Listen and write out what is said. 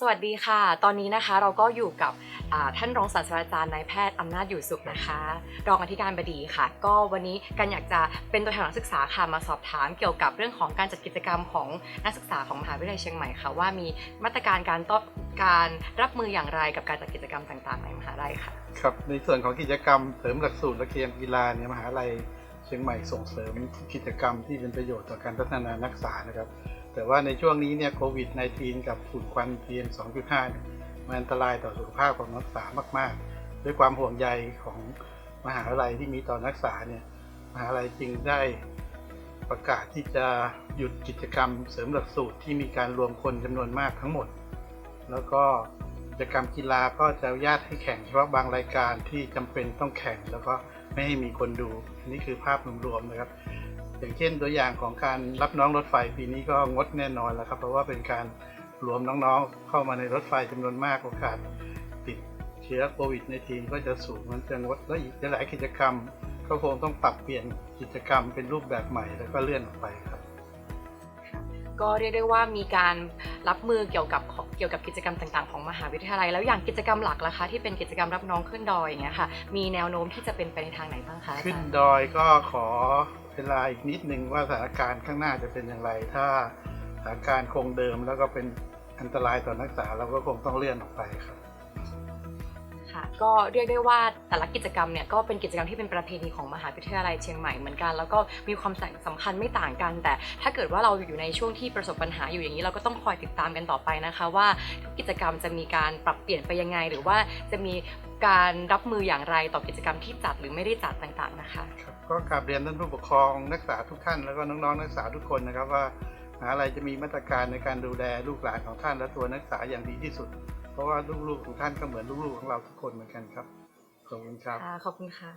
สวัสดีค่ะ ตอนนี้นะคะเราก็อยู่กับท่านรองศาสตราจารย์นายแพทย์อำนาจอยู่สุขนะคะ รองอธิการบดีค่ะ ก็วันนี้กันอยากจะเป็นตัวแทนนักศึกษาค่ะมาสอบถามเกี่ยวกับเรื่องของการจัดกิจกรรมของนักศึกษาของมหาวิทยาลัยเชียงใหม่ค่ะ ว่ามีมาตรการการต้อนการรับมืออย่างไรกับการจัดกิจกรรมต่างๆในมหาลัยค่ะ ครับ ในส่วนของกิจกรรมเสริมหลักสูตรและเกียรกีฬาเนี่ยมหาลัยเชียงใหม่ส่งเสริมกิจกรรมที่เป็นประโยชน์ต่อการพัฒนานักศึกษานะครับ แต่ว่าในช่วงนี้เนี่ยโควิด -19 กับฝุ่นควัน PM 2.5 มันอันตรายต่อสุขภาพของนักศึกษามาก ๆ ด้วยความห่วงใยของมหาวิทยาลัยที่มีต่อนักศึกษาเนี่ยมหาวิทยาลัยจึงได้ประกาศที่จะหยุดกิจกรรมเสริมหลักสูตรที่มีการรวมคนจำนวนมากทั้งหมด แล้วก็กิจกรรมกีฬาก็จะอนุญาตให้แข่งเฉพาะบางรายการที่จำเป็นต้องแข่งแล้วก็ไม่ให้มีคนดู อันนี้คือภาพรวมๆนะครับ อย่างเช่นตัวอย่างของการรับน้องรถไฟปีนี้ก็งดแน่นอนแล้วครับ เพราะว่าเป็นการรวมน้องๆ เข้ามาในรถไฟจำนวนมากโอกาสติดเชื้อโควิดในทีก็จะสูงมันจะงดและอีกหลายกิจกรรม ก็คงต้องปรับเปลี่ยนกิจกรรมเป็นรูปแบบใหม่แล้วก็เลื่อนออกไปครับก็เรียกได้ว่ามีการรับมือเกี่ยวกับเกี่ยวกับกิจกรรมต่างๆของมหาวิทยาลัย แล้วอย่างกิจกรรมหลักล่ะคะที่เป็นกิจกรรมรับน้องขึ้นดอยอย่างเงี้ยค่ะ มีแนวโน้มที่จะเป็นไปในทางไหนบ้างคะอาขึ้นจารย์ดอยก็ขอ เวลาอีกนิดนึงว่าสถานการณ์ข้างหน้าจะเป็นอย่างไร ถ้าสถานการณ์คงเดิมแล้วก็เป็นอันตรายต่อนักศึกษาเราก็คงต้องเลื่อนออกไปครับ ก็เรียกได้ว่าแต่ละกิจกรรมเนี่ยก็เป็นกิจกรรมที่เป็นประเพณีของมหาวิทยาลัยเชียงใหม่เหมือนกัน แล้วก็มีความสำคัญไม่ต่างกัน แต่ถ้าเกิดว่าเราอยู่ในช่วงที่ประสบปัญหาอยู่อย่างนี้เราก็ต้องคอยติดตามกันต่อไปนะคะ ว่าทุกกิจกรรมจะมีการปรับเปลี่ยนไปยังไง หรือว่าจะมีการรับมืออย่างไรต่อกิจกรรมที่จัดหรือไม่ได้จัดต่างๆนะคะก็กราบเรียนท่านผู้ปกครองนักศึกษาทุกท่านแล้วก็น้องๆนักศึกษาทุกคนนะครับว่ามหาลัยจะมีมาตรการในการดูแลลูกหลานของท่านและตัวนักศึกษาอย่างดีที่สุด เพราะว่าลูกๆของท่านก็เหมือนลูกๆของเราทุกคนเหมือนกันครับขอบคุณครับ ค่ะขอบคุณค่ะ